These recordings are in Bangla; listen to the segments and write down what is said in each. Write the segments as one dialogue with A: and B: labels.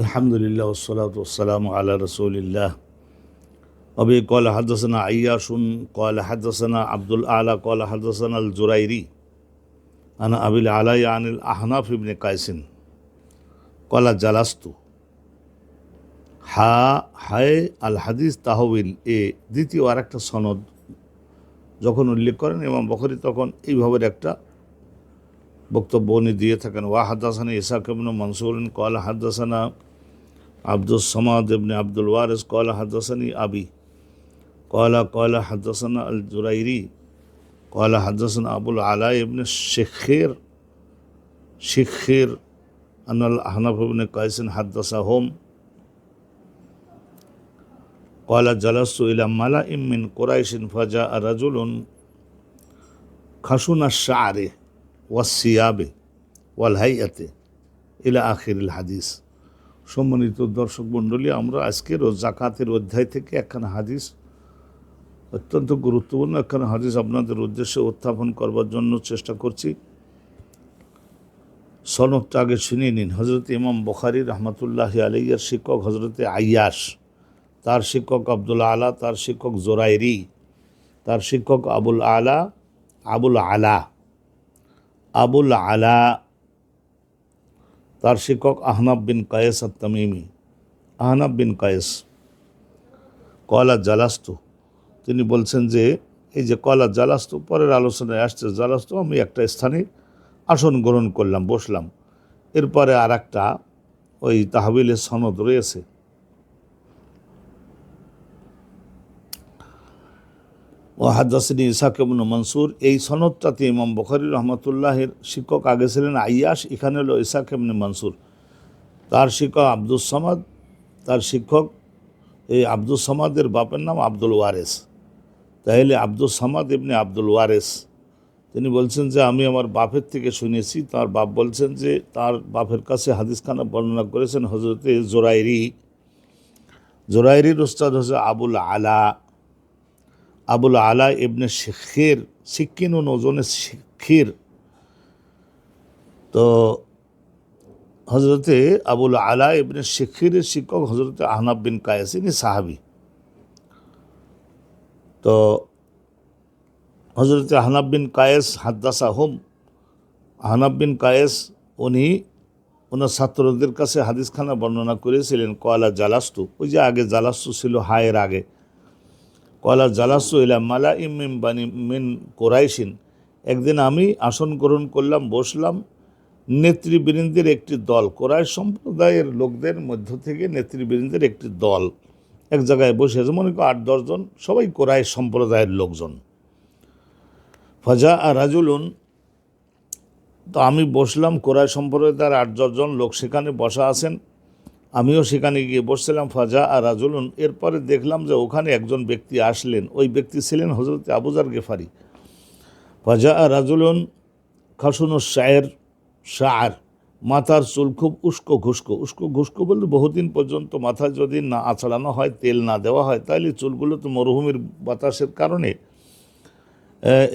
A: আলহামদুলিল্লাহ ওসলাত ওসালাম আলা রসুলিল্লাহ অবে কল হাদসানা আয়াসুন কল হাদসানা আব্দুল আলা, কল হাদসান আল জোরাইরি আনা আবিল আলাই আনিল আহনাফ ইবনে কায়সিন কলা জালাস্তু। হা, হায় আল হাদিস তাহবিল, এ দ্বিতীয় আর একটা সনদ। যখন উল্লেখ করেন এবং বখরি, তখন এইভাবে একটা বক্তব্য উনি দিয়ে থাকেন। ওয়া হাদাসানা ইসাক ইবনু মনসুরন কল হাদাসানা আব্দুল সামাদ ইবনে আব্দুল ওয়ারেস কয়লা হাদাসানি আবি কয়লা কয়লা হাদাসানা আল জুরাইরি কয়লা হাদাসানা আবুল আলা ইবনে শেখের শেখের আনাল আহনাফ ইবনে কয়েসিন হাদাসা হোম কয়লা জালাসু ইলা মালা ইমিন কোরাইশিন ফাজা রাজুলুন খাসুনা শাহরে ওয়াসিয়াবে ওয়াল হাইয়াতে ইলা আখির হাদিস। সম্মানিত দর্শক মণ্ডলী, আমরা আজকের জাকাতের অধ্যায় থেকে একখানা হাদিস, অত্যন্ত গুরুত্বপূর্ণ একখানা হাদিস আপনাদের উদ্দেশ্যে উত্থাপন করবার জন্য চেষ্টা করছি। সনদটা আগে শুনিয়ে নিন। হজরত ইমাম বখারি রহমতুল্লাহ আলাইয়ার শিক্ষক হজরতে আয়াস, তার শিক্ষক আব্দুল আলা, তার শিক্ষক জোরাইরি, তার শিক্ষক আবুল আলা আবুল আলা আবুল আলা তার শিক্ষক আহনাব বিন কায়েস আর তামিমি আহনাব বিন কায়েস, কয়লা জালাস্তু তিনি বলছেন যে, এই যে কলা জালাস্তু পরের আলোচনায় আসছে জালাস্তু আমি একটা স্থানে আসন গ্রহণ করলাম, বসলাম। এরপরে আর একটা ওই তাহবিলের সনদ রয়েছে। ও হাদাসিনী ইসাক ইবনু মনসুর, এই সনদটাতে ইমাম বখারি রহমতুল্লাহের শিক্ষক আগে ছিলেন আইয়াস এখানে হলো ইবনে মনসুর। তার শিক্ষক আব্দুল সামাদ, তার শিক্ষক এই আব্দুল সামাদের বাপের নাম আব্দুল ওয়ারেস। তাহলে আব্দুল সামাদ এমনি আব্দুল ওয়ারেস, তিনি বলছেন যে, আমি আমার বাপের থেকে শুনেছি, তার বাপ বলছেন যে, তার বাপের কাছে হাদিস হাদিসখানা বর্ণনা করেছেন হজরতে জোরাইরি। জোরাইরির উস্তাদ হচ্ছে আবুল আলা আবুল আলা ইবনে শিখির ও নজনে শিক্ষির তো হজরতে আবুল আলা ইবনে শেখিরের শিক্ষক হজরতে আহনাব বিন কায়েস, ইনি সাহাবি। তো হজরতে আহনাব বিন কায়েস হাদ্দাসা হোম আহনাব বিন কায়েস উনি ওনার ছাত্রদের কাছে হাদিসখানা বর্ণনা করেছিলেন, কয়লা জালাস্তু। ওই যে আগে জালাস্তু ছিল, হায়ের আগে। কয়লা জালাসু ইলা মালা ইমিন বানি, মিন কোরাইশিন। একদিন আমি আসন গ্রহণ করলাম, বসলাম। নেতৃবৃন্দের একটি দল কোরাই সম্প্রদায়ের লোকদের মধ্য থেকে নেতৃবৃন্দের একটি দল। এক জায়গায় বসে আছে, মনে করো আট দশজন সবাই কোরাই সম্প্রদায়ের লোকজন। ফাজা আর রাজুলুন, তো আমি বসলাম কোরাই সম্প্রদায়ের আট দশজন লোক সেখানে বসা আছেন। আমিও সেখানে গিয়ে বসছিলাম, ফাজা আর রাজুলুন। এরপরে দেখলাম যে ওখানে একজন ব্যক্তি আসলেন। ওই ব্যক্তি ছিলেন হজরত আবুজার গেফারি। ফাজা আর রাজুলুন খাসুনুর শায়ের শার। মাথার চুল খুব উস্কো ঘুস্কো। উস্কো ঘুস্কো বলতে বহুদিন পর্যন্ত মাথা যদি না আছড়ানো হয়, তেল না দেওয়া হয় তাহলে চুলগুলো তো মরুভূমির বাতাসের কারণে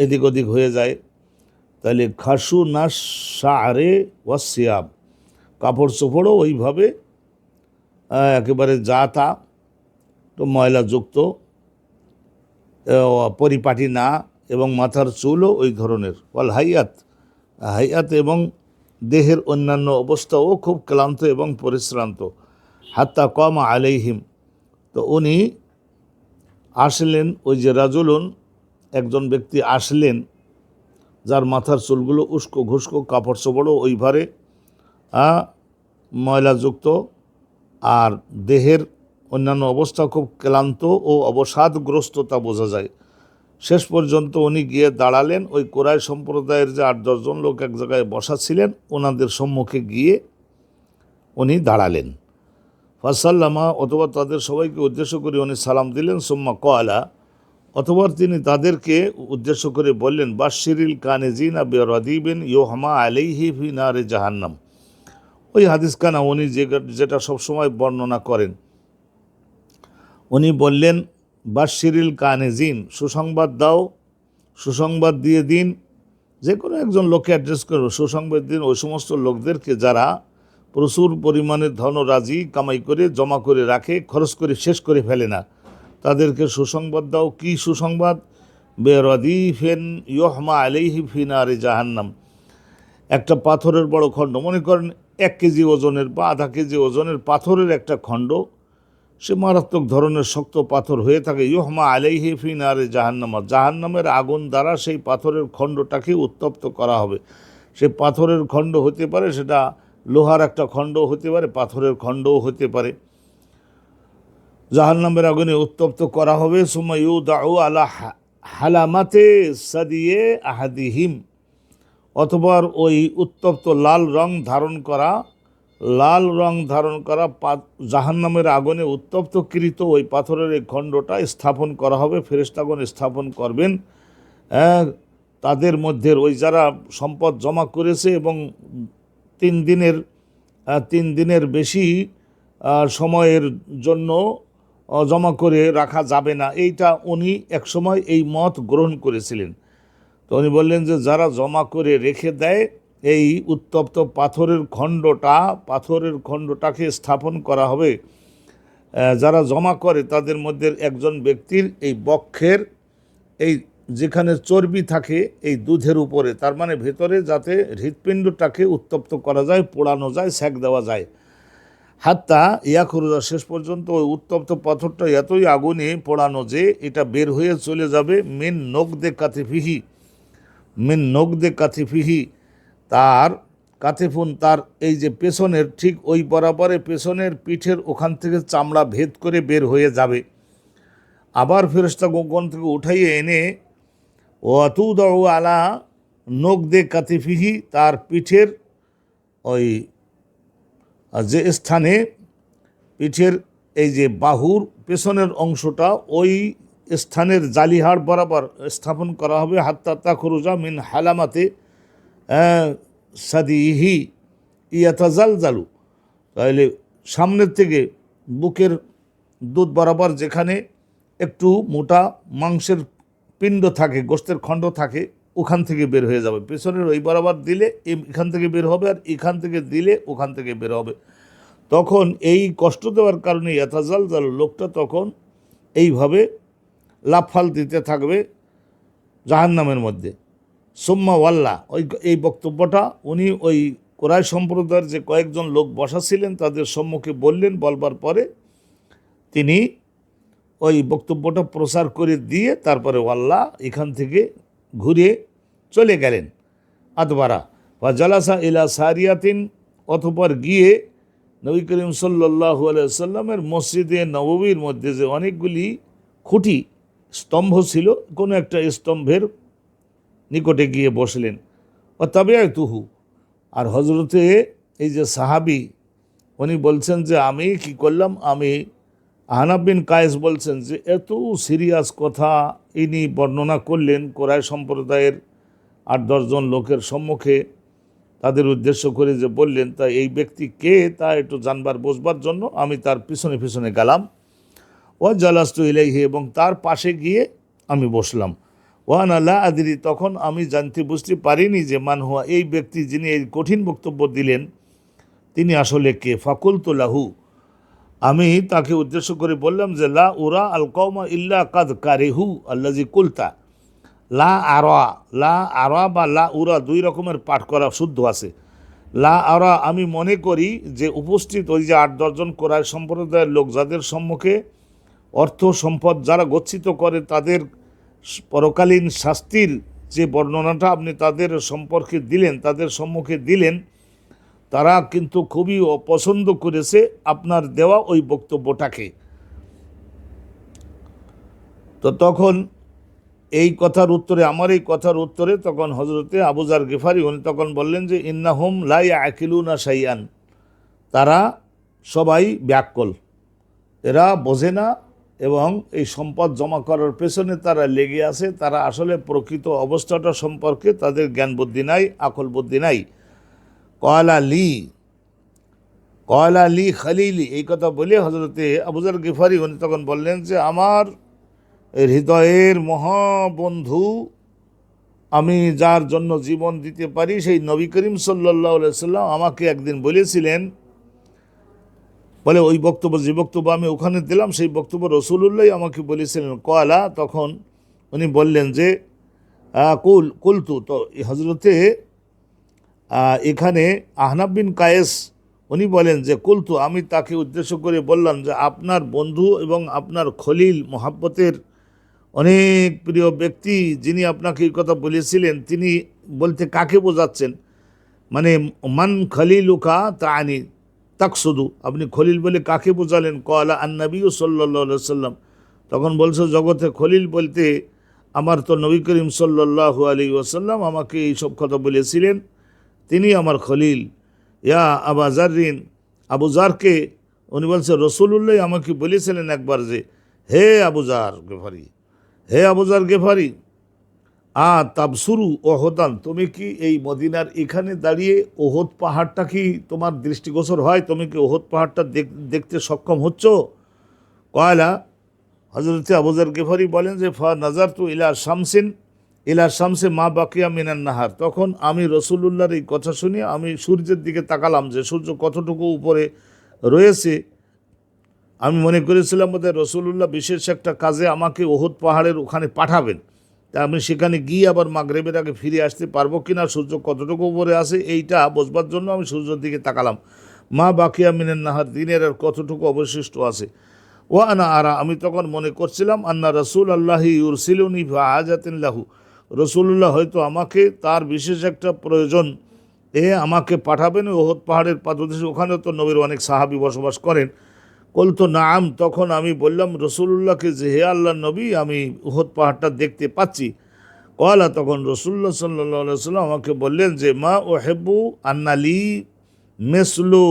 A: এদিক ওদিক হয়ে যায়। তাহলে খাসু না সারে ওয়াসিয়াব কাপড় চোপড়ও ওইভাবে একেবারে যা তা তো ময়লাযুক্ত পরিপাটি না, এবং মাথার চুলও ওই ধরনের। ওয়াল হাইয়াত হাইয়াত এবং দেহের অন্যান্য অবস্থাও খুব ক্লান্ত এবং পরিশ্রান্ত। হাত্তা কম আলাইহিম, তো উনি আসলেন, ওই যে রাজুলুন, একজন ব্যক্তি আসলেন, যার মাথার চুলগুলো উস্কো ঘুস্কো, কাপড় চোপড়ও ওইভাবে ময়লাযুক্ত আর দেহের অন্যান্য অবস্থা খুব ক্লান্ত ও অবসাদগ্রস্ততা বোঝা যায়। শেষ পর্যন্ত উনি গিয়ে দাঁড়ালেন। ওই কোরআই সম্প্রদায়ের যে আট দশজন লোক এক জায়গায় বসা ছিলেন, ওনাদের সম্মুখে গিয়ে উনি দাঁড়ালেন। ফাসাল্লামা অথবা তাদের সবাইকে উদ্দেশ্য করে উনি সালাম দিলেন, সোম্মা কয়লা অথবা তিনি তাদেরকে উদ্দেশ্য করে বললেন বাশিরিল কানেজিনা বেরদিবেন ইয়োহমা আলাইহি ফি নারে জাহান্নাম। ওই হাদিস কানা, উনি যে যেটা সবসময় বর্ণনা করেন। উনি বললেন বাশিরিল কানেজিন, সুসংবাদ দাও, সুসংবাদ দিয়ে দিন। যে কোনো একজন লোককে অ্যাড্রেস করবে সুসংবাদ দিন। ওই সমস্ত লোকদেরকে যারা প্রচুর পরিমাণে ধনরাজি কামাই করে, জমা করে রাখে, খরচ করে শেষ করে ফেলে না। তাদেরকে সুসংবাদ দাও। কি সুসংবাদ? বেরদি ফেন ইয়হমা আলাইহি ফিনারে জাহান্নাম। একটা পাথরের বড় খণ্ড। মনে করেন এক কেজি ওজনের বা আধা কেজি ওজনের পাথরের একটা খণ্ড, সে মারাত্মক ধরনের শক্ত পাথর হয়ে থাকে। ইহমা আলাইহি ফিনারে জাহান্নামা, জাহান্নামের আগুন দ্বারা সেই পাথরের খণ্ডটাকে উত্তপ্ত করা হবে। সে পাথরের খণ্ড হতে পারে, সেটা লোহার একটা খণ্ড হতে পারে, পাথরের খণ্ডও হতে পারে। জাহান্নামের আগুনে উত্তপ্ত করা হবে। সুমায়ু দাউ আলা হালামাতে সাদিয়ে আহাদিহিম। অথবা ওই উত্তপ্ত লাল রং ধারণ করা লাল রং ধারণ করা পা- জাহান্নামের আগুনে উত্তপ্তকৃত ওই পাথরের এই খণ্ডটা স্থাপন করা হবে ফেরেস্তাগণ স্থাপন করবেন। হ্যাঁ, তাদের মধ্যে ওই যারা সম্পদ জমা করেছে এবং তিন দিনের তিন দিনের বেশি সময়ের জন্য জমা করে রাখা যাবে না। এইটা উনি একসময় এই মত গ্রহণ করেছিলেন। তো উনি বললেন যে, যারা জমা করে রেখে দেয়, এই উত্তপ্ত পাথরের খণ্ডটা, পাথরের খণ্ডটাকে স্থাপন করা হবে। যারা জমা করে, তাদের মধ্যে একজন ব্যক্তির এই বক্ষের, এই যেখানে চর্বি থাকে, এই দুধের উপরে, তার মানে ভেতরে যাতে হৃৎপিণ্ডটাকে উত্তপ্ত করা যায়, পোড়ানো যায়, সেক দেওয়া যায়। হাত্তা ইয়াকুরুজা শেষ পর্যন্ত ওই উত্তপ্ত পাথরটা এতই আগুনে পোড়ানো যে, এটা বের হয়ে চলে যাবে, মেন নখ দে কাতিফিহি। মেন নখ দে কাতিফিহি তার কাতিফুন তার এই যে পেছনের, ঠিক ওই বরাবরে পেছনের পিঠের ওখান থেকে চামড়া ভেদ করে বের হয়ে যাবে। আবার ফেরস্তা গোগন থেকে উঠাইয়ে এনে ও অতুদাউ আলা নখ দে কাতিফিহি তার পিঠের ওই যে স্থানে পিঠের এই যে বাহুর পেছনের অংশটা, ওই স্থানের জালিহাড় বরাবর স্থাপন করা হবে। হাত্তা তাখরুজা মিন হালামাতে সাদিহি ইয়াতাজাল জালু তাহলে সামনের থেকে বুকের দুধ বরাবর যেখানে একটু মোটা মাংসের পিণ্ড থাকে, গোস্তের খণ্ড থাকে, ওখান থেকে বের হয়ে যাবে। পেছনের ওই বরাবর দিলে এখান থেকে বের হবে আর এখান থেকে দিলে ওখান থেকে বের হবে। তখন এই কষ্ট দেওয়ার কারণে ইয়াতাজাল জাল লোকটা তখন এইভাবে লাফাল দিতে থাকবে জাহান্নামের মধ্যে। সোম্মা ওয়াল্লা, ওই এই বক্তব্যটা উনি ওই কোরআশ সম্প্রদায়ের যে কয়েকজন লোক বসা ছিলেন তাদের সম্মুখে বললেন, বলবার পরে তিনি ওই বক্তব্যটা প্রচার করে দিয়ে তারপরে ওয়াল্লা এখান থেকে ঘুরে চলে গেলেন আতবারা বা জালাসা ইলা সারিয়াতিন, অতপর গিয়ে নবী করিম সাল্লাহু আলাইসাল্লামের মসজিদে নববীর মধ্যে যে অনেকগুলি খুঁটি স্তম্ভ ছিল, কোনো একটা স্তম্ভের নিকটে গিয়ে বসলেন। ও তবে তুহু আর হজরতে এই যে সাহাবি, উনি বলছেন যে, আমি কি করলাম? আমি আহনাব বিন কায়েস বলছেন যে, এত সিরিয়াস কথা ইনি বর্ণনা করলেন কোরআয় সম্প্রদায়ের আট দশজন লোকের সম্মুখে। তাদের উদ্দেশ্য করে যে বললেন, তা এই ব্যক্তি কে? তা একটু জানবার বসবার জন্য আমি তার পিছনে পিছনে গেলাম। ও জালাস্তু ইলাইহি, এবং তার পাশে গিয়ে আমি বসলাম। ওয়ান আল্লাহ আদিরি, তখন আমি জানতে বুঝতে পারিনি যে মান হুয়া, এই ব্যক্তি যিনি এই কঠিন বক্তব্য দিলেন, তিনি আসলে কে? ফাকুল লাহু। আমি তাকে উদ্দেশ্য করে বললাম যে, লা উরা আল কৌমা ইল্লা কাদ কারেহু আল্লাজি কুলতা। লা আরা লা আরা বা লা উরা দুই রকমের পাঠ করা শুদ্ধ আছে। লা আরা, আমি মনে করি যে উপস্থিত ওই যে আট দশজন কোরআন সম্প্রদায়ের লোক, যাদের সম্মুখে অর্থ সম্পদ যারা গচ্ছিত করে তাদের পরকালীন শাস্তির যে বর্ণনাটা আপনি তাদের সম্পর্কে দিলেন, তাদের সম্মুখে দিলেন, তারা কিন্তু খুবই অপছন্দ করেছে আপনার দেওয়া ওই বক্তব্যটাকে। তো তখন এই কথার উত্তরে, আমার এই কথার উত্তরে তখন হজরতে আবুজার গেফারি, উনি তখন বললেন যে, ইন্নাহুম লাই আকিলুনা সাইয়ান তারা সবাই ব্যাকল। এরা বোঝে না এবং এই সম্পদ জমা করার পেছনে তারা লেগে আছে, তারা আসলে প্রকৃত অবস্থাটা সম্পর্কে তাদের জ্ঞান বুদ্ধি নাই, আকল বুদ্ধি নাই। কয়লা লি কয়লা লি খালিলি, এই কথা বলে হজরতে আবুজার গিফারি, উনি তখন বললেন যে, আমার হৃদয়ের মহাবন্ধু, আমি যার জন্য জীবন দিতে পারি, সেই নবী করিম সাল্লাহ সাল্লাম আমাকে একদিন বলেছিলেন বলে, ওই বক্তব্য, যে বক্তব্য আমি ওখানে দিলাম, সেই বক্তব্য রসুলুল্লাহ আমাকে বলেছিলেন। কয়লা, তখন উনি বললেন যে কুল, কুলতু। তো হজরতে এখানে আহনাব বিন কায়েস, উনি বলেন যে, কুলতু। আমি তাকে উদ্দেশ্য করে বললাম যে, আপনার বন্ধু এবং আপনার খলিল মোহাব্বতের অনেক প্রিয় ব্যক্তি, যিনি আপনাকে এই কথা বলেছিলেন, তিনি বলতে কাকে বোঝাচ্ছেন? মানে মান খলিলুকা তানি তাকসুদু, আপনি খলিল বলে কাকে বোঝালেন? কলা আন্নবী সাল্লা সাল্লাম তখন বলছে, জগতে খলিল বলতে আমার তো নবী করিম সাল্লাহ আলী ওসাল্লাম আমাকে এইসব কথা বলেছিলেন। তিনি আমার খলিল। ইয়া আবা জারিন আবু জারকে উনি বলছে রসুল্লাহ আমাকে বলেছিলেন একবার যে, হে আবুজার গেফারি, হে আবুজার গেফারি আ তাবসুরু ওহদান, তুমি কি এই মদিনার এখানে দাঁড়িয়ে ওহদ পাহাড়টা কি তোমার দৃষ্টিগোচর হয়? তুমি কি ওহদ পাহাড়টা দেখ- দেখতে সক্ষম হচ্ছ? কয়লা হজরত আবুজার গেফারি বলেন যে, ফা নাজার তু ইলা শামসিন, ইলা শামসে মা বাকিয়া মিনান নাহার। তখন আমি রসুলুল্লাহর এই কথা শুনে আমি সূর্যের দিকে তাকালাম যে, সূর্য কতটুকু উপরে রয়েছে? আমি মনে করেছিলাম বোধহয় রসুলুল্লাহ বিশেষ একটা কাজে আমাকে ওহুদ পাহাড়ের ওখানে পাঠাবেন। তা আমি সেখানে গিয়ে আবার মাগরেবের আগে ফিরে আসতে পারব কি না সূর্য কতটুকু উপরে আসে এইটা বোঝবার জন্য আমি সূর্যের দিকে তাকালাম। মা বাকিয়া মিনের নাহার, দিনের আর কতটুকু অবশিষ্ট আছে? ও আনা আরা, আমি তখন মনে করছিলাম, আন্না রসুল আল্লাহ ইউরসিলুনি আজাতিন লাহু। রসুল্লাহ হয়তো আমাকে তার বিশেষ একটা প্রয়োজন, এ আমাকে পাঠাবেন ওহদ পাহাড়ের পাদদেশে ওখানে তো নবীর অনেক সাহাবি বসবাস করেন। কলতো নাম। তখন আমি বললাম রসুল্লাহকে যে হে আল্লাহ নবী, আমি উহদ পাহাড়টা দেখতে পাচ্ছি। কলা, তখন রসুল্লাহ সাল্লা সাল্লাম আমাকে বললেন যে, মা ও হেব্বু আন্নালি মেসলু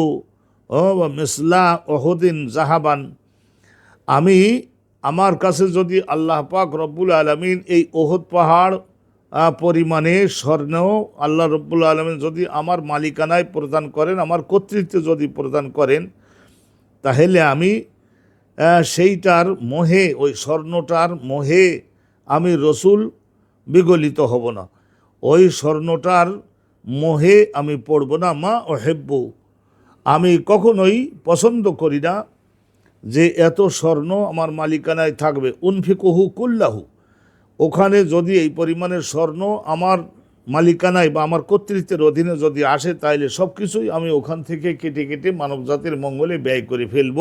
A: ও বা মেসলা ওহদিন জাহাবান। আমি আমার কাছে যদি আল্লাহ পাক রব্বুল আলমিন এই ওহদ পাহাড় পরিমাণে স্বর্ণ আল্লাহ রব্বুল আলমিন যদি আমার মালিকানায় প্রদান করেন, আমার কর্তৃত্বে যদি প্রদান করেন তাহলে আমি সেইটার মোহে, ওই স্বর্ণটার মোহে আমি রসুল বিগলিত হব না। ওই স্বর্ণটার মোহে আমি পড়ব না। মা ও হেব্বু আমি কখনোই পছন্দ করি না যে এত স্বর্ণ আমার মালিকানায় থাকবে। উনফিকুহু কুল্লাহু, ওখানে যদি এই পরিমাণের স্বর্ণ আমার মালিকানায় বা আমার কর্তৃত্বের অধীনে যদি আসে তাহলে সব কিছুই আমি ওখান থেকে কেটে কেটে মানব জাতির মঙ্গলে ব্যয় করে ফেলব।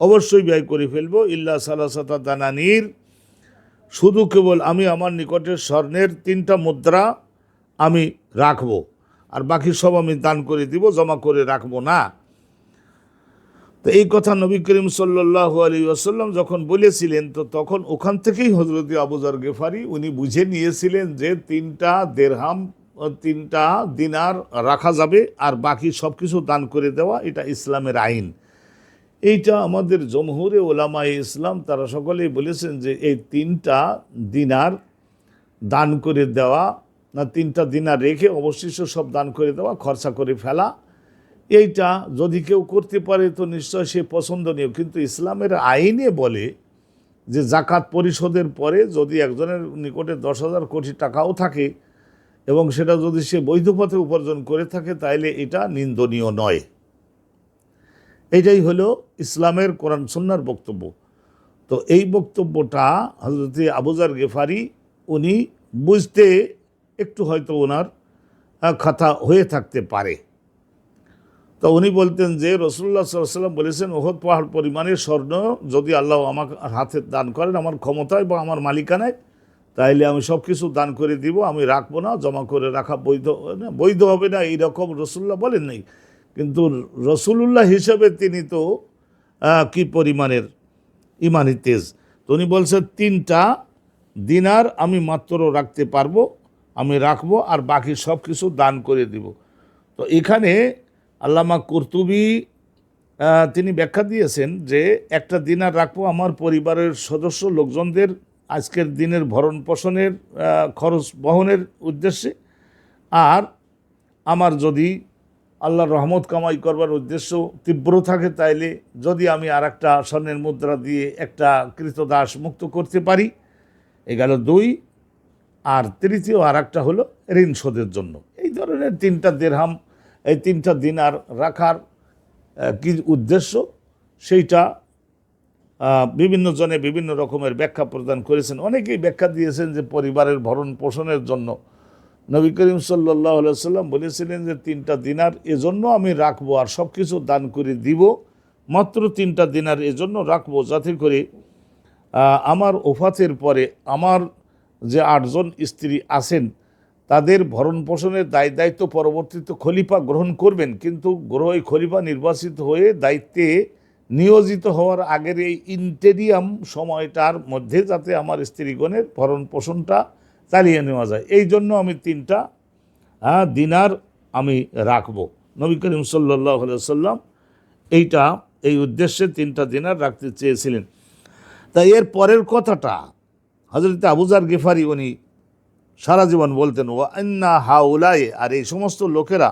A: অবশ্যই ব্যয় করে ফেলব। ইল্লা সালাসাতা দানানির। শুধু কেবল আমি আমার নিকটের স্বর্ণের তিনটা মুদ্রা আমি রাখব। আর বাকি সব আমি দান করে দিব, জমা করে রাখব না। তো এই কথা নবী করিম সাল্লাহ আলী আসাল্লাম যখন বলেছিলেন, তো তখন ওখান থেকেই হজরত আবুজার গেফারি, উনি বুঝে নিয়েছিলেন যে তিনটা দেড়হাম, তিনটা দিনার রাখা যাবে আর বাকি সব কিছু দান করে দেওয়া, এটা ইসলামের আইন। এইটা আমাদের জমহুরে ওলামাই ইসলাম, তারা সকলেই বলেছেন যে এই তিনটা দিনার দান করে দেওয়া, না তিনটা দিনার রেখে অবশিষ্ট সব দান করে দেওয়া, খরচা করে ফেলা এইটা যদি কেউ করতে পারে তো নিশ্চয় সে পছন্দনীয়। কিন্তু ইসলামের আইনে বলে যে জাকাত পরিশোধের পরে যদি একজনের নিকটে দশ হাজার কোটি টাকাও থাকে এবং সেটা যদি সে বৈধ পথে উপার্জন করে থাকে, তাইলে এটা নিন্দনীয় নয়। এটাই হলো ইসলামের কোরআন সন্ন্যার বক্তব্য। তো এই বক্তব্যটা হজরত আবুজার গেফারি, উনি বুঝতে একটু হয়তো ওনার কথা হয়ে থাকতে পারে। তো উনি বলতেন যে রসুল্লাহ সাল্লাম বলেছেন, ওহদ পাহাড় পরিমাণের স্বর্ণ যদি আল্লাহ আমার হাতে দান করেন, আমার ক্ষমতায় বা আমার মালিকানায়, তাইলে আমি সব কিছু দান করে দিব, আমি রাখব না, জমা করে রাখা বৈধ বৈধ হবে না। এইরকম রসুল্লাহ বলেন নাই। কিন্তু রসুলুল্লাহ হিসেবে তিনি তো কি পরিমাণের ইমানি তেজ। তো উনি বলছেন, তিনটা দিনার আমি মাত্র রাখতে পারব, আমি রাখব, আর বাকি সব কিছু দান করে দিব। তো এখানে আল্লামা কর্তুবী তিনি ব্যাখ্যা দিয়েছেন যে একটা দিনার রাখব আমার পরিবারের সদস্য লোকজনদের আজকের দিনের ভরণ পোষণের খরচ বহনের উদ্দেশ্যে। আর আমার যদি আল্লাহর রহমত কামাই করবার উদ্দেশ্য তীব্র থাকে, তাইলে যদি আমি আর একটা স্বর্ণের মুদ্রা দিয়ে একটা কৃতদাস মুক্ত করতে পারি। এ গেল দুই। আর তৃতীয় আর একটা হলো ঋণ শোধের জন্য। এই ধরনের তিনটা দেড়হাম এই তিনটা দিন আর রাখার কি উদ্দেশ্য? সেইটা বিভিন্ন জনে বিভিন্ন রকমের ব্যাখ্যা প্রদান করেছেন। অনেকেই ব্যাখ্যা দিয়েছেন যে পরিবারের ভরণ পোষণের জন্য। নবী করিম সাল্লাহ সাল্লাম বলেছিলেন যে তিনটা দিনার এজন্য আমি রাখব আর সব কিছু দান করে দিব। মাত্র তিনটা দিনার এজন্য রাখব যাতে করে আমার ওফাতের পরে আমার যে আটজন স্ত্রী আছেন তাদের ভরণ পোষণের দায় দায়িত্ব পরবর্তীতে খলিফা গ্রহণ করবেন। কিন্তু গ্রহ এই খলিফা নির্বাচিত হয়ে দায়িত্বে নিয়োজিত হওয়ার আগের এই ইন্টেরিয়াম সময়টার মধ্যে যাতে আমার স্ত্রীগণের ভরণ পোষণটা চালিয়ে নেওয়া যায়। এই জন্য আমি তিনটা দিনার আমি রাখব। নবী করিম সাল্লাহ সাল্লাম এইটা, এই উদ্দেশ্যে তিনটা দিনার রাখতে চেয়েছিলেন। তাই এর পরের কথাটা হজরত আবুজার গেফারি উনি সারা জীবন বলতেন ও আন্না হাউলাই আর এই সমস্ত লোকেরা,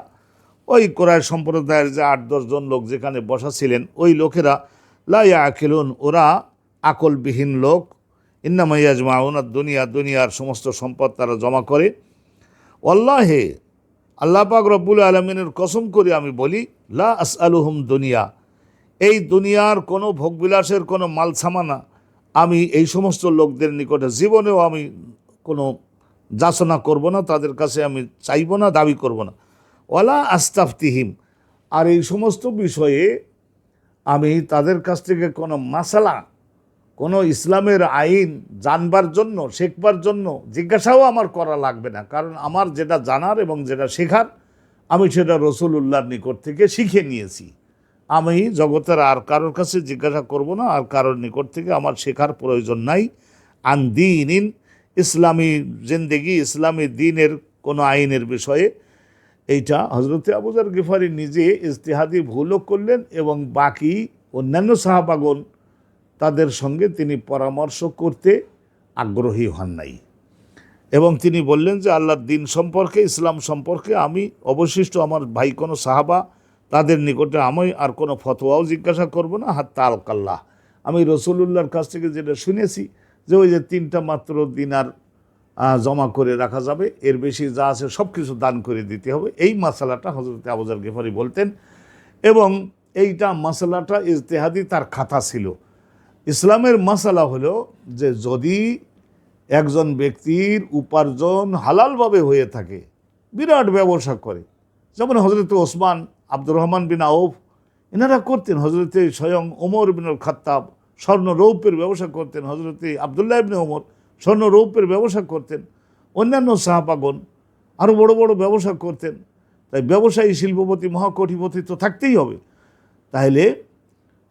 A: ওই কোরআন সম্প্রদায়ের যে আট দশজন লোক যেখানে বসা ছিলেন, ওই লোকেরা লাইয়া আখিলুন ওরা আকলবিহীন লোক। ইন্নামাইয়াজমা ওনার দুনিয়া দুনিয়ার সমস্ত সম্পদ তারা জমা করে। অল্লাহে আল্লাহ পাক রব্বুল আলমিনের কসম করে আমি বলি, লা আস আলুহুম দুনিয়া এই দুনিয়ার কোনো ভোগবিলাসের কোনো মাল সামানা আমি এই সমস্ত লোকদের নিকটে, জীবনেও আমি কোনো যাচনা করব না, তাদের কাছে আমি চাইব না, দাবি করব না। ওলা আস্তাফতিহিম, আর এই সমস্ত বিষয়ে আমি তাদের কাছ থেকে কোনো মাসালা, কোনো ইসলামের আইন জানবার জন্য, শেখবার জন্য জিজ্ঞাসাও আমার করা লাগবে না। কারণ আমার যেটা জানার এবং যেটা শেখার, আমি সেটা রসুলুল্লাহর নিকট থেকে শিখে নিয়েছি। আমি জগতের আর কারোর কাছে জিজ্ঞাসা করব না, আর কারোর নিকট থেকে আমার শেখার প্রয়োজন নাই। আন দিন ইসলামী জিন্দেগি, ইসলামী দিনের কোনো আইনের বিষয়ে এইটা হজরতে আবুজার গিফারি নিজে ইজতেহাদি ভুলও করলেন এবং বাকি অন্যান্য সাহাবাগন তাদের সঙ্গে তিনি পরামর্শ করতে আগ্রহী হন নাই। এবং তিনি বললেন যে আল্লাহর দিন সম্পর্কে, ইসলাম সম্পর্কে আমি অবশিষ্ট আমার ভাই কোনো সাহাবা তাদের নিকটে আমি আর কোনো ফতোয়াও জিজ্ঞাসা করব না হাত তাল কাল্লাহ আমি রসুলুল্লাহর কাছ থেকে যেটা শুনেছি যে ওই যে তিনটা মাত্র দিনার জমা করে রাখা যাবে, এর বেশি যা আছে সব কিছু দান করে দিতে হবে। এই মশালাটা হজরত আবুজার গেফারি বলতেন। এবং এইটা মশলাটা ইজতেহাদি তার খাতা ছিল। ইসলামের মশালা হলো যে যদি একজন ব্যক্তির উপার্জন হালালভাবে হয়ে থাকে, বিরাট ব্যবসা করে, যেমন হজরত ওসমান আব্দুর রহমান বিন আউফ, এনারা করতেন। হজরতে স্বয়ং ওমর বিনুল খাত্তাব স্বর্ণ রৌপ্যের ব্যবসা করতেন হজরতে আবদুল্লাহ ইবনে ওমর স্বর্ণ রৌপ্যের ব্যবসা করতেন। অন্যান্য সাহাপাগন আরও বড় বড় ব্যবসা করতেন। তাই ব্যবসায়ী, শিল্পপতি, মহাকটিপতি তো থাকতেই হবে। তাহলে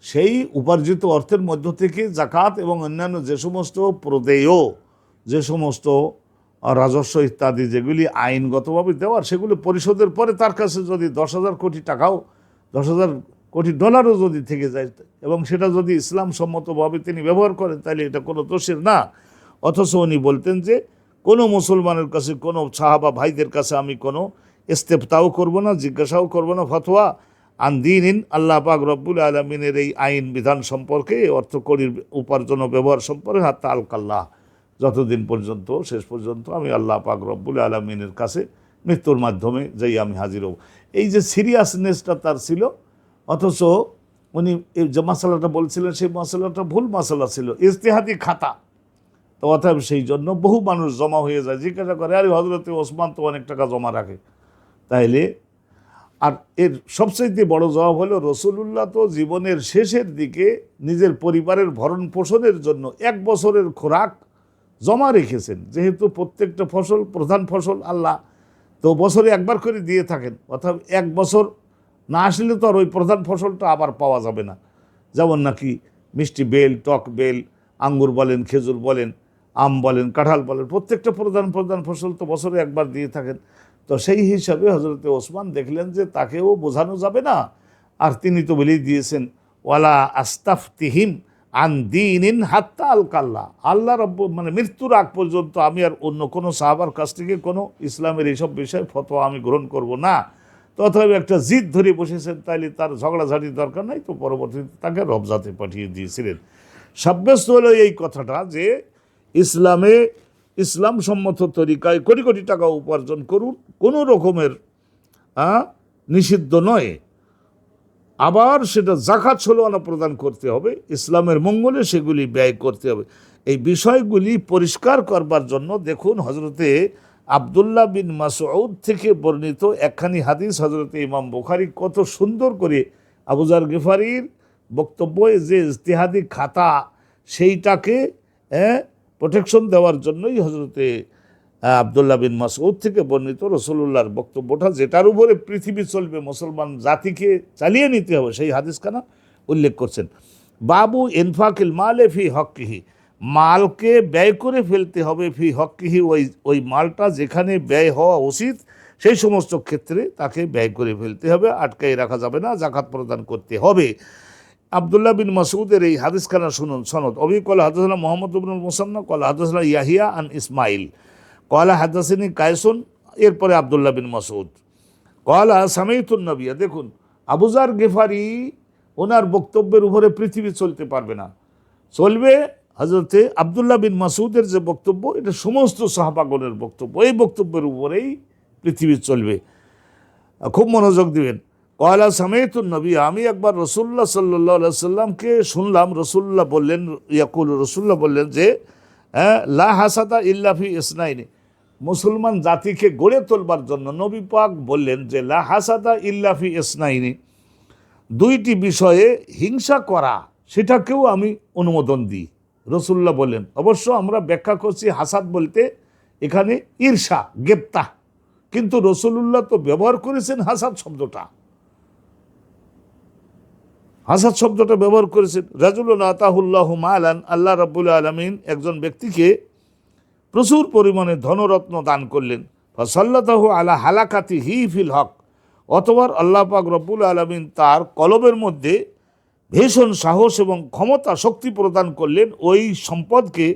A: সেই উপার্জিত অর্থের মধ্য থেকে জাকাত এবং অন্যান্য যে সমস্ত প্রদেয়, যে সমস্ত রাজস্ব ইত্যাদি যেগুলি আইনগতভাবে দেওয়ার, সেগুলো পরিশোধের পরে তার কাছে যদি দশ হাজার কোটি টাকাও, দশ হাজার কোটি ডলারও যদি থেকে যায়, এবং সেটা যদি ইসলাম সম্মতভাবে তিনি ব্যবহার করেন, তাহলে এটা কোনো দোষের না। অথচ উনি বলতেন যে, কোনো মুসলমানের কাছে, কোনো সাহাবা ভাইদের কাছে আমি কোনো ইস্তেফতাও করব না, জিজ্ঞাসাও করব না, ফতোয়া। আন দিন ইন আল্লাহ পাক রব্বুল আলমিনের এই আইন বিধান সম্পর্কে অর্থ করির উপার্জন ব্যবহার সম্পর্কে হাত আলকাল্লাহ। যতদিন পর্যন্ত, শেষ পর্যন্ত আমি আল্লাহ পাক রব্বুল আলমিনের কাছে মৃত্যুর মাধ্যমে যাই আমি হাজির হব। এই যে সিরিয়াসনেসটা তার ছিল অথচ উনি এই যে মশালাটা বলছিলেন, সেই মশলাটা ভুল মশলা ছিল ইস্তেহাদি খাতা। তো অতএব সেই জন্য বহু মানুষ জমা হয়ে যায়। জিজ্ঞাসা করে, আরে হজরতে ওসমান তো অনেক টাকা জমা রাখে। তাইলে আর এর সবচেয়ে বড় জবাব হলো, রসুলুল্লাহ তো জীবনের শেষের দিকে নিজের পরিবারের ভরণ পোষণের জন্য এক বছরের খোরাক জমা রেখেছেন। যেহেতু প্রত্যেকটা ফসল প্রধান ফসল, আল্লাহ তো বছরে একবার করে দিয়ে থাকেন। অর্থাৎ এক বছর না আসলে তো আর ওই প্রধান ফসলটা আবার পাওয়া যাবে না। যেমন নাকি মিষ্টি বেল, টক বেল, আঙ্গুর বলেন, খেজুর বলেন, আম বলেন, কাঁঠাল বলেন, প্রত্যেকটা প্রধান প্রধান ফসল তো বছরে একবার দিয়ে থাকেন। তো সেই হিসাবে হজরতে ওসমান দেখলেন যে তাকেও বোঝানো যাবে না। আর তিনি তো বলেই দিয়েছেন, ওয়ালা আস্তাফ তিহিম আন দিন ইন হাত্তা আল কাল্লা আল্লাহ রব্ব মানে মৃত্যুর আগ পর্যন্ত আমি আর অন্য কোনো সাহাবার কাছ থেকে কোনো ইসলামের এইসব বিষয়ে ফতোয়া আমি গ্রহণ করব না। তথাপি একটা জিদ ধরে বসেছেন, তাইলে তার ঝগড়াঝাটির দরকার নাই, তো পরবর্তীতে তাকে রবজাতে পাঠিয়ে দিয়েছিলেন। সাব্যস্ত হলো এই কথাটা যে, ইসলামে ইসলাম সম্মত তরিকায় কোটি কোটি টাকা উপার্জন করুন, কোনো রকমের নিষিদ্ধ নয়। আবার সেটা জাকাত সলোয়ানা প্রদান করতে হবে, ইসলামের মঙ্গলে সেগুলি ব্যয় করতে হবে। এই বিষয়গুলি পরিষ্কার করবার জন্য দেখুন হজরতে আবদুল্লাহ বিন মাসউদ থেকে বর্ণিত একখানি হাদিস হজরতে ইমাম বুখারি কত সুন্দর করে আবুজার গেফারির বক্তব্য যে ইজতিহাদি খাতা সেইটাকে প্রোটেকশন দেওয়ার জন্যই হজরতে আবদুল্লাহ বিন মাসউদ থেকে বর্ণিত রসুল্লাহর বক্তব্যটা যেটার উপরে পৃথিবী চলবে, মুসলমান জাতিকে চালিয়ে নিতে হবে, সেই হাদিসখানা উল্লেখ করছেন। বাবু ইনফাকিল মালে ফি হকিহি মালকে ব্যয় করে ফেলতে হবে ফি হকিহি ওই ওই মালটা যেখানে ব্যয় হওয়া উচিত, সেই সমস্ত ক্ষেত্রে তাকে ব্যয় করে ফেলতে হবে আটকাই রাখা যাবে না, জাকাত প্রদান করতে হবে। আবদুল্লাহ বিন মাসুদের এই হাদিসখানা শুনুন, সনদ। অবি কলা হাদসনা মোহাম্মদ ইবনুল মুসান্না, কলা হাদসনা ইয়াহিয়া আন ইসমাইল, কলা হাদাসিনী কায়সুন, এরপরে আবদুল্লাহ বিন মাসুদ কলা সামেতুন নবিয়া, দেখুন আবুজার গেফারি ওনার বক্তব্যের উপরে পৃথিবী চলতে পারবে না। চলবে হজরতে আবদুল্লাহ বিন মাসুদের যে বক্তব্য, এটা সমস্ত সাহাবাগনের বক্তব্য। এই বক্তব্যের উপরেই পৃথিবী চলবে। খুব মনোযোগ দিবেন। কয়লা সামেতুন নবী, আমি একবার রসুল্লাহ সাল্লাহ সাল্লামকে শুনলাম, রসুল্লাহ বললেন, ইয়াকুল, রসুল্লাহ বললেন যে হ্যাঁ লা হাসাদা ইল্লাফি ইসনাইনি। মুসলমান জাতিকে গড়ে তোলবার জন্য নবী পাক বললেন যে, লা হাসাদা ইল্লাফি ইসনাইনি। দুইটি বিষয়ে হিংসা করা, সেটাকেও আমি অনুমোদন দিই। রসুল্লাহ বললেন, অবশ্য আমরা ব্যাখ্যা করছি হাসাদ বলতে এখানে ঈর্ষা গেপ্তা কিন্তু রসুল্লাহ তো ব্যবহার করেছেন হাসাদ শব্দটা। হাসাদ শব্দটা ব্যবহার করেছেন রাজুল আতাহুল্লাহ মালান, আল্লাহ রাবুল আলমিন একজন ব্যক্তিকে প্রচুর পরিমাণে ধনরত্ন দান করলেন। ফসল্লাতাহু আলা হালাকাতি হি ফিল হক, অতবার আল্লাহ পাক রব্বুল আলমিন তার কলবের মধ্যে ভীষণ সাহস এবং ক্ষমতা শক্তি প্রদান করলেন ওই সম্পদকে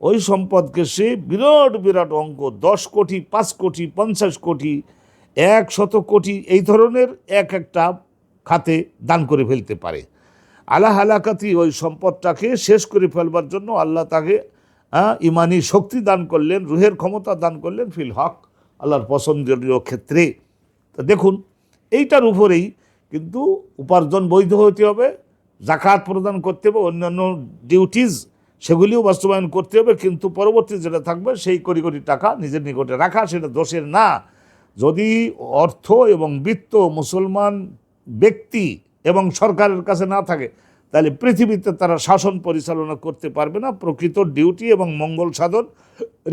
A: ওই সম্পদকে সে বিরাট বিরাট অঙ্ক, দশ কোটি, পাঁচ কোটি, পঞ্চাশ কোটি, এক শত কোটি এই ধরনের এক একটা খাতে দান করে ফেলতে পারে। আল্লাহ হালাকাতি ওই সম্পদটাকে শেষ করে ফেলবার জন্য আল্লাহ তাকে ইমানি শক্তি দান করলেন, রুহের ক্ষমতা দান করলেন ফিল হক, আল্লাহর পছন্দনীয় ক্ষেত্রে। তা দেখুন, এইটার উপরেই কিন্তু উপার্জন বৈধ হতে হবে জাকাত প্রদান করতে হবে, অন্যান্য ডিউটিজ সেগুলিও বাস্তবায়ন করতে হবে, কিন্তু পরবর্তী যেটা থাকবে সেই কোটি কোটি টাকা নিজের নিকটে রাখা, সেটা দোষের না। যদি অর্থ এবং বৃত্ত মুসলমান ব্যক্তি এবং সরকারের কাছে না থাকে, তাহলে পৃথিবীতে তারা শাসন পরিচালনা করতে পারবে না, প্রকৃত ডিউটি এবং মঙ্গল সাধন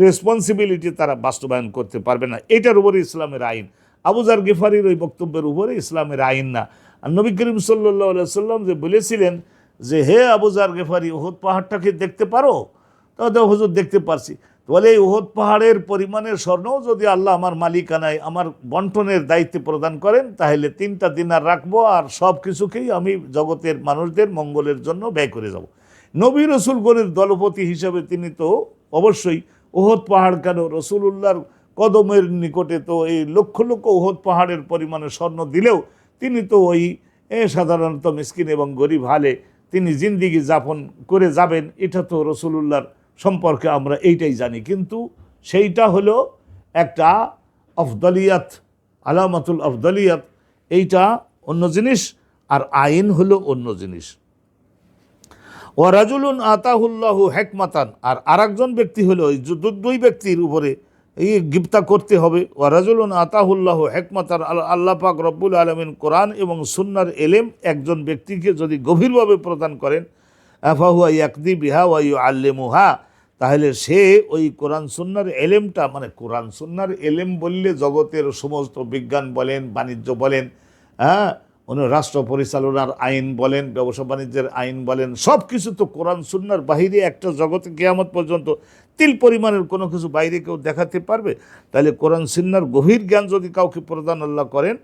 A: রেসপন্সিবিলিটি তারা বাস্তবায়ন করতে পারবে না। এটার উপরে ইসলামের আইন। আবুজার গেফারির ওই বক্তব্যের উপরে ইসলামের আইন না। আর নবী করিম সাল্লাহ সাল্লাম যে বলেছিলেন যে, হে আবুজার গেফারি ওহদ পাহাড়টাকে দেখতে পারো? তাহলে হুজুর দেখতে পারছি। বলে, এই ওহদ পাহাড়ের পরিমাণের স্বর্ণও যদি আল্লাহ আমার মালিকানায়, আমার বন্টনের দায়িত্ব প্রদান করেন, তাহলে তিনটা দিন আর রাখব আর সব কিছুকেই আমি জগতের মানুষদের মঙ্গলের জন্য ব্যয় করে যাব। নবী রসুলগণের দলপতি হিসাবে তিনি তো অবশ্যই ওহদ পাহাড় কেন? রসুল উল্লাহর কদমের নিকটে তো এই লক্ষ লক্ষ ওহদ পাহাড়ের পরিমাণে স্বর্ণ দিলেও তিনি তো ওই সাধারণত মিসকিন এবং গরিব হালে তিনি জিন্দিগি যাপন করে যাবেন, এটা তো রসুলুল্লাহর সম্পর্কে আমরা এইটাই জানি। কিন্তু সেইটা হলো একটা আফদলিয়াত, আলামাতুল আফদলিয়াত, এইটা অন্য জিনিস আর আইন হলো অন্য জিনিস। ও রাজুলুন আতাহুল্লাহু হেকমাতান, আর আরেকজন ব্যক্তি হলো ওই দুই ব্যক্তির উপরে এই গিপ্তা করতে হবে। ও রাজুলুন আতাহুল্লাহ হেকমাতার আল্লাহ পাক রব্বুল আলমিন কোরআন এবং সুন্নার এলেম একজন ব্যক্তিকে যদি গভীরভাবে প্রদান করেন, আফাহুয়া ইয়াকদি বিহা ওয়াইউ আল্লেমুহা তাহলে সে ওই কোরআন সুন্নার এলেমটা মানে কোরআন সুন্নার এলেম বললে জগতের সমস্ত বিজ্ঞান বলেন, বাণিজ্য বলেন হ্যাঁ অন্য রাষ্ট্র পরিচালনার আইন বলেন, ব্যবসা বাণিজ্যের আইন বলেন সব কিছু তো কোরআন সুন্নার বাহিরে একটা জগতে কেয়ামত পর্যন্ত তিল পরিমাণের কোনো কিছু বাইরে কেউ দেখাতে পারবে? তাহলে কোরআন সিন্নার গভীর জ্ঞান যদি কাউকে প্রদান আল্লাহ করেন,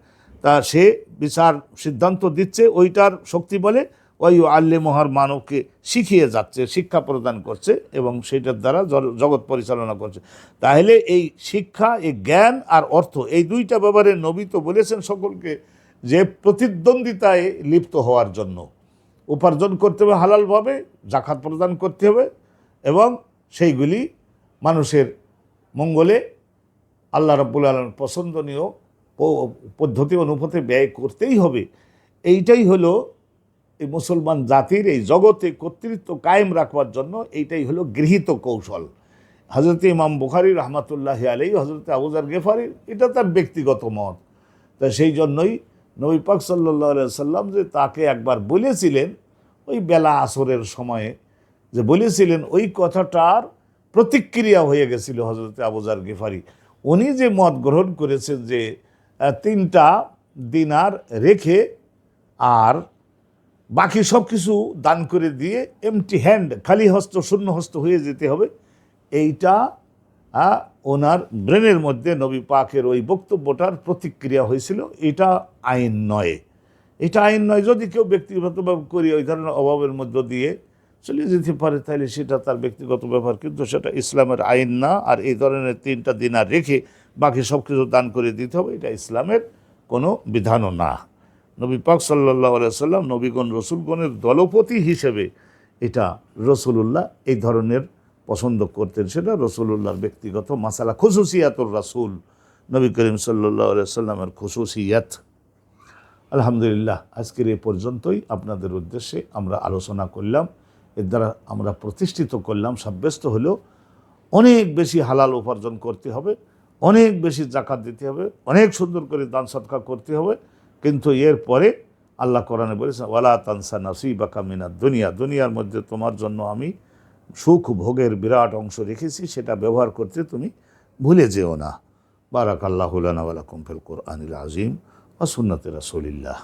A: তা সে বিচার সিদ্ধান্ত দিচ্ছে, ওইটার শক্তি বলে ওই আল্লে মহার মানবকে শিখিয়ে যাচ্ছে, শিক্ষা প্রদান করছে এবং সেটার দ্বারা জগৎ পরিচালনা করছে। তাহলে এই শিক্ষা, এই জ্ঞান আর অর্থ, এই দুইটা ব্যাপারে নবী তো বলেছেন সকলকে যে প্রতিদ্বন্দ্বিতায় লিপ্ত হওয়ার জন্য। উপার্জন করতে হবে হালালভাবে, জাকাত প্রদান করতে হবে এবং সেইগুলি মানুষের মঙ্গলে আল্লাহ রব্বুল আলম পছন্দনীয় পদ্ধতি অনুপাতে ব্যয় করতেই হবে। এইটাই হলো এই মুসলমান জাতির এই জগতে কর্তৃত্ব কায়েম রাখবার জন্য এইটাই হলো গৃহীত কৌশল। হজরত ইমাম বুখারি রহমাতুল্লাহ আলী হজরত আবুজার গেফারির এটা তার ব্যক্তিগত মত। তা সেই জন্যই নবী পাক সাল্লাহ সাল্লাম যে তাকে একবার বলেছিলেন, ওই বেলা আসরের সময়ে যে বলেছিলেন, ওই কথাটার প্রতিক্রিয়া হয়ে গেছিল হজরত আবুজার গেফারি। উনি যে মত গ্রহণ করেছেন যে তিনটা দিনার রেখে আর বাকি সব কিছু দান করে দিয়ে এমটি হ্যান্ড খালি হস্ত, শূন্য হস্ত হয়ে যেতে হবে, এইটা ওনার ব্রেনের মধ্যে নবী পাকের ওই বক্তব্যটার প্রতিক্রিয়া হয়েছিল। এটা আইন নয়। এটা আইন নয়, যদি কেউ ব্যক্তিগতভাবে করি, ওই ধরনের অভাবের মধ্য দিয়ে চলে যেতে পারে তাহলে সেটা তার ব্যক্তিগত ব্যাপার। কিন্তু সেটা ইসলামের আইন না, আর এই ধরনের তিনটা দিনার রেখে বাকি সব কিছু দান করে দিতে হবে, এটা ইসলামের কোনো বিধানও না। নবী পাক সাল্লাহ সাল্লাম নবীগণ, রসুলগণের দলপতি হিসেবে এটা রসুলুল্লাহ এই ধরনের পছন্দ করতেন। সেটা রসুলুল্লাহর ব্যক্তিগত মাসালা। খুশুসিয়াতুর রাসুল, নবী করিম সাল্লাহ সাল্লামের খুশুসিয়াত আলহামদুলিল্লাহ, আজকের এ পর্যন্তই। আপনাদের উদ্দেশ্যে আমরা আলোচনা করলাম। এর দ্বারা আমরা প্রতিষ্ঠিত করলাম, সাব্যস্ত হলেও অনেক বেশি হালাল উপার্জন করতে হবে, অনেক বেশি জাকাত দিতে হবে, অনেক সুন্দর করে দান সৎকার করতে হবে, কিন্তু এর পরে আল্লাহ কোরআনে বলেছেন, ওয়ালা তানসা নাসি বাকা মিনা দুনিয়া দুনিয়ার মধ্যে তোমার জন্য আমি সুখ ভোগের বিরাট অংশ রেখেছি, সেটা ব্যবহার করতে তুমি ভুলে যেও না। বারাক আল্লাহ ওয়ালাকুম কোরআনিল আজিম ও সুন্নতে রাসূলিল্লাহ।